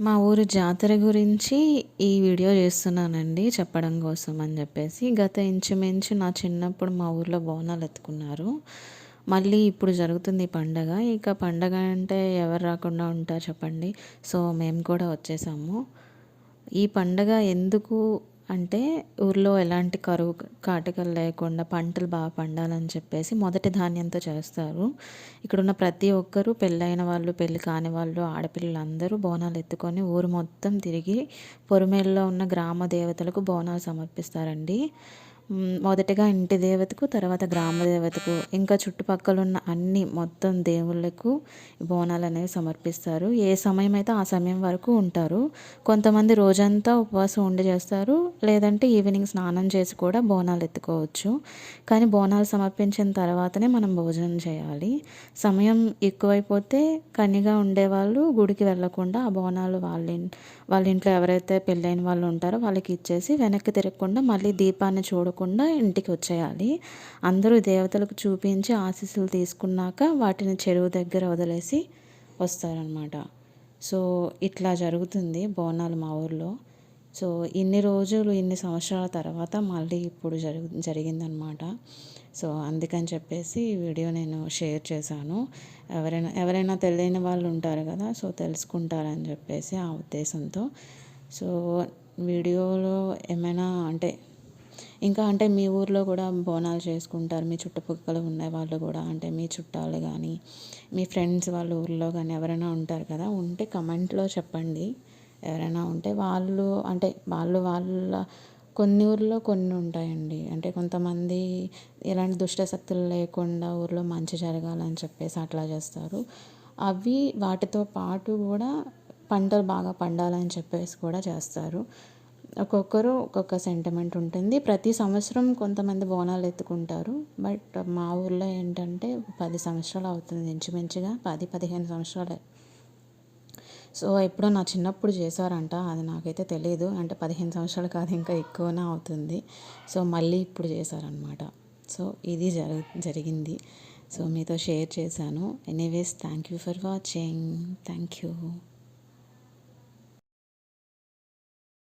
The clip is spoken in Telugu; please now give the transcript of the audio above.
మా ఊరు జాతర గురించి ఈ వీడియో చేస్తున్నానండి చెప్పడం కోసం అని చెప్పేసి. గత ఇంచుమించు నా చిన్నప్పుడు మా ఊర్లో బోనాలు ఎత్తుకున్నారు. మళ్ళీ ఇప్పుడు జరుగుతుంది ఈ పండగ. ఇక పండగ అంటే ఎవరు రాకుండా ఉంటారు చెప్పండి. సో మేము కూడా వచ్చేసాము. ఈ పండగ ఎందుకు అంటే ఊర్లో ఎలాంటి కరువు కాటకలు లేకుండా పంటలు బాగా పండాలని చెప్పేసి మొదటి ధాన్యంతో చేస్తారు. ఇక్కడున్న ప్రతి ఒక్కరూ పెళ్ళైన వాళ్ళు పెళ్ళి కాని వాళ్ళు ఆడపిల్లలు అందరూ బోనాలు ఎత్తుకొని ఊరు మొత్తం తిరిగి పొరుమేల్లో ఉన్న గ్రామ దేవతలకు బోనాలు సమర్పిస్తారండి. మొదటగా ఇంటి దేవతకు తర్వాత గ్రామ దేవతకు ఇంకా చుట్టుపక్కల ఉన్న అన్ని మొత్తం దేవుళ్ళకు బోనాలు అనేవి సమర్పిస్తారు. ఏ సమయం అయితే ఆ సమయం వరకు ఉంటారు కొంతమంది రోజంతా ఉపవాసం ఉండి చేస్తారు లేదంటే ఈవినింగ్ స్నానం చేసి కూడా బోనాలు ఎత్తుకోవచ్చు. కానీ బోనాలు సమర్పించిన తర్వాతనే మనం భోజనం చేయాలి. సమయం ఎక్కువైపోతే కన్నిగా ఉండేవాళ్ళు గుడికి వెళ్ళకుండా ఆ బోనాలు వాళ్ళ వాళ్ళ ఇంట్లో ఎవరైతే పెళ్ళైన వాళ్ళు ఉంటారో వాళ్ళకి ఇచ్చేసి వెనక్కి తిరగకుండా మళ్ళీ దీపాన్ని చూడకుండా రాకుండా ఇంటికి వచ్చేయాలి. అందరూ దేవతలకు చూపించి ఆశీస్సులు తీసుకున్నాక వాటిని చెరువు దగ్గర వదిలేసి వస్తారనమాట సో ఇట్లా జరుగుతుంది బోనాలు మా ఊర్లో. సో ఇన్ని రోజులు ఇన్ని సంవత్సరాల తర్వాత మళ్ళీ ఇప్పుడు జరుగు జరిగిందనమాట సో అందుకని చెప్పేసి ఈ వీడియో నేను షేర్ చేశాను. ఎవరైనా ఎవరైనా తెలియని వాళ్ళు ఉంటారు కదా సో తెలుసుకుంటారని చెప్పేసి ఆ ఉద్దేశంతో. సో వీడియోలో ఏమైనా అంటే ఇంకా అంటే మీ ఊర్లో కూడా బోనాలు చేసుకుంటారు. మీ చుట్టుపక్కల ఉన్న వాళ్ళు కూడా అంటే మీ చుట్టాలు కానీ మీ ఫ్రెండ్స్ వాళ్ళ ఊర్లో కానీ ఎవరైనా ఉంటారు కదా ఉంటే కమెంట్లో చెప్పండి. ఎవరైనా ఉంటే వాళ్ళు అంటే వాళ్ళు వాళ్ళ కొన్ని ఊర్లో కొన్ని ఉంటాయండి. అంటే కొంతమంది ఎలాంటి దుష్టశక్తులు లేకుండా ఊర్లో మంచి జరగాలని చెప్పేసి అట్లా చేస్తారు. అవి వాటితో పాటు కూడా పంటలు బాగా పండాలని చెప్పేసి కూడా చేస్తారు. ఒక్కొక్కరు ఒక్కొక్క సెంటిమెంట్ ఉంటుంది. ప్రతి సంవత్సరం కొంతమంది బోనాలు ఎత్తుకుంటారు. బట్ మా ఊర్లో ఏంటంటే పది సంవత్సరాలు అవుతుంది ఇంచుమించుగా. పది పదిహేను సంవత్సరాలే. సో ఎప్పుడో నా చిన్నప్పుడు చేశారంట. అది నాకైతే తెలియదు అంటే పదిహేను సంవత్సరాలు కాదు ఇంకా ఎక్కువనే అవుతుంది. సో మళ్ళీ ఇప్పుడు చేశారనమాట సో ఇది జరి జరిగింది. సో మీతో షేర్ చేశాను. Anyways thank you for watching thank you